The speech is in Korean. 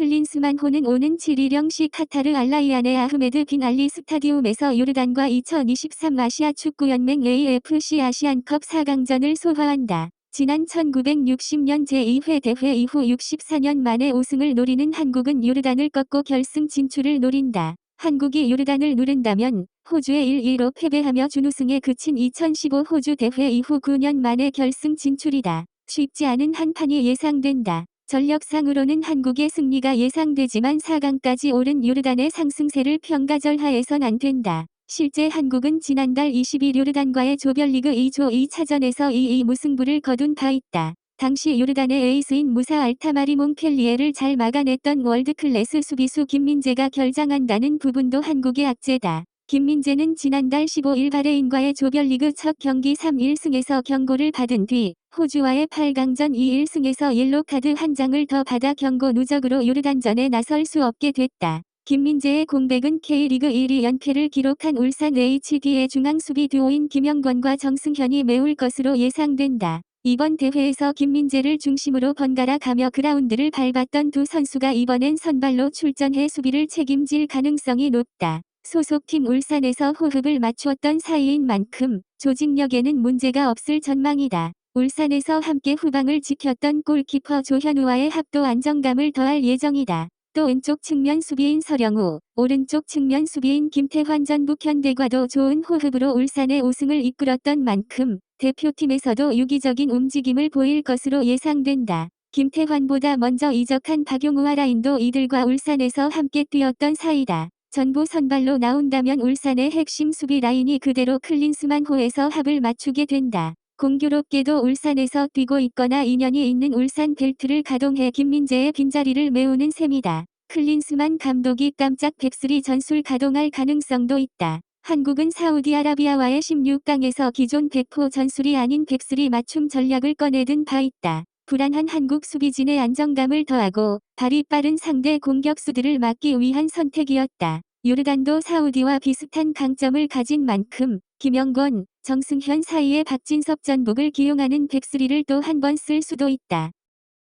클린스만호는 오는 7일 0시 카타르 알라이안의 아흐메드 빈 알리 스타디움에서 요르단과 2023 아시아 축구연맹 AFC 아시안컵 4강전을 소화한다. 지난 1960년 제2회 대회 이후 64년 만에 우승을 노리는 한국은 요르단을 꺾고 결승 진출을 노린다. 한국이 요르단을 누른다면 호주에 1-2로 패배하며 준우승에 그친 2015 호주 대회 이후 9년 만에 결승 진출이다. 쉽지 않은 한판이 예상된다. 전력상으로는 한국의 승리가 예상되지만 4강까지 오른 요르단의 상승세를 평가절하해선 안 된다. 실제 한국은 지난달 20일 요르단과의 조별리그 2조 2차전에서 2-2 무승부를 거둔 바 있다. 당시 요르단의 에이스인 무사 알타마리 몽켈리에를 잘 막아냈던 월드클래스 수비수 김민재가 결장한다는 부분도 한국의 악재다. 김민재는 지난달 15일 바레인과의 조별리그 첫 경기 3-1승에서 경고를 받은 뒤 호주와의 8강전 2-1승에서 옐로카드 한 장을 더 받아 경고 누적으로 요르단전에 나설 수 없게 됐다. 김민재의 공백은 K리그 1위 연패를 기록한 울산 HD의 중앙 수비 듀오인 김영권과 정승현이 메울 것으로 예상된다. 이번 대회에서 김민재를 중심으로 번갈아 가며 그라운드를 밟았던 두 선수가 이번엔 선발로 출전해 수비를 책임질 가능성이 높다. 소속팀 울산에서 호흡을 맞추었던 사이인 만큼 조직력에는 문제가 없을 전망이다. 울산에서 함께 후방을 지켰던 골키퍼 조현우와의 합도 안정감을 더할 예정이다. 또 왼쪽 측면 수비인 서령우, 오른쪽 측면 수비인 김태환 전북 현대과도 좋은 호흡으로 울산의 우승을 이끌었던 만큼 대표팀에서도 유기적인 움직임을 보일 것으로 예상된다. 김태환보다 먼저 이적한 박용우와 라인도 이들과 울산에서 함께 뛰었던 사이다. 전부 선발로 나온다면 울산의 핵심 수비 라인이 그대로 클린스만 호에서 합을 맞추게 된다. 공교롭게도 울산에서 뛰고 있거나 인연이 있는 울산 벨트를 가동해 김민재의 빈자리를 메우는 셈이다. 클린스만 감독이 깜짝 백스리 전술 가동할 가능성도 있다. 한국은 사우디아라비아와의 16강에서 기존 백호 전술이 아닌 백스리 맞춤 전략을 꺼내든 바 있다. 불안한 한국 수비진의 안정감을 더하고 발이 빠른 상대 공격수들을 막기 위한 선택이었다. 요르단도 사우디와 비슷한 강점을 가진 만큼 김영권, 정승현 사이에 박진섭 전북을 기용하는 백스리를 또 한 번 쓸 수도 있다.